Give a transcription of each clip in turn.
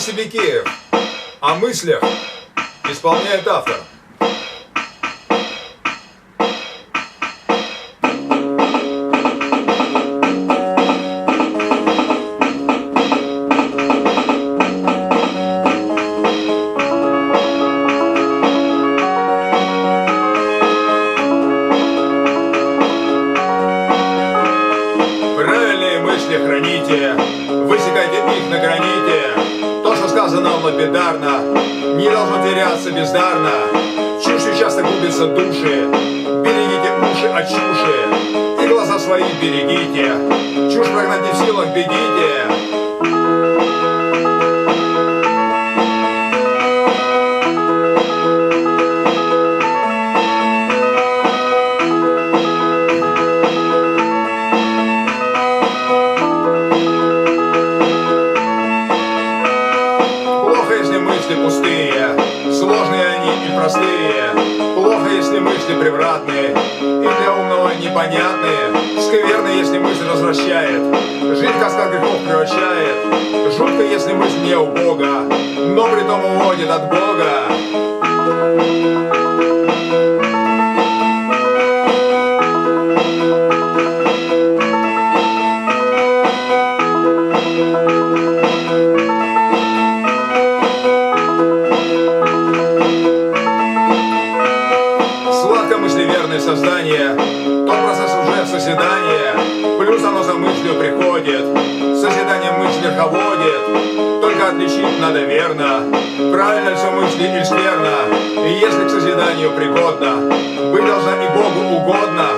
себе Киев. О мыслях исполняет автор. Мысли храните, высекайте их на граните. То, что сказано лапидарно, не должно теряться бездарно. Чушью часто губятся души, берегите уши от чуши. И глаза свои берегите, чушь прогнать не в силах, бегите. Простые. Плохо, если мысли превратные и для умного непонятные. Скверно, если мысль развращает, жизнь каскад грехов превращает. Жутко, если мысль не у Бога, но при том уводит от Бога. Создание, тот процесс уже созидания, плюс оно за мыслью приходит, созидание мысль верховодит, только отличить надо верно, правильно все мысли или и если к созиданию пригодно, быть должна и Богу угодно,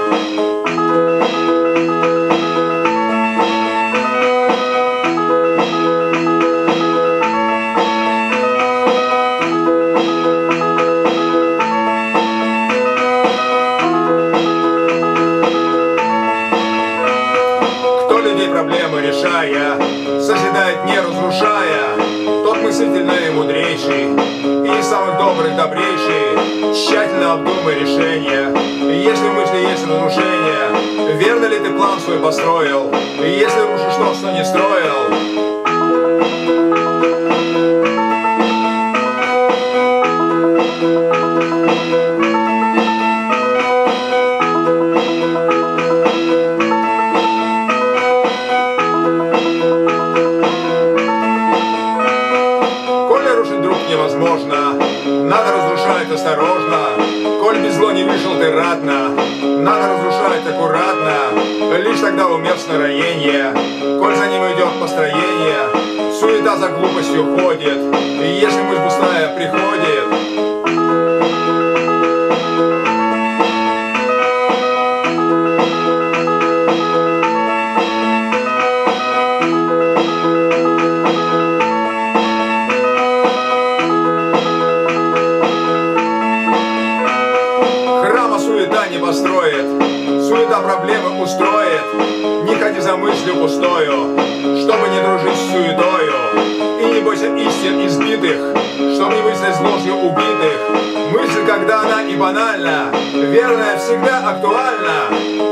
проблемы решая, созидает не разрушая, тот мыслитель наимудрейший и из самых добрых добрейший. Тщательно обдумай решение, если в мысли есть разрушение, верно ли ты план свой построил, и если рушишь то, что не строил, осторожно. Коль без зло не вышел ты ратно, надо разрушать аккуратно. Лишь тогда уместно роение, коль за ним идет построение. Суета за глупостью ходит, и если мысль пустая приходит, построит, суета проблемы устроит. Не ходи за мыслью пустою, чтобы не дружить с суетою. И не бойся истин избитых, чтобы не мыслить с ложью убитых. Мысль, когда она и банальна, верная всегда актуальна.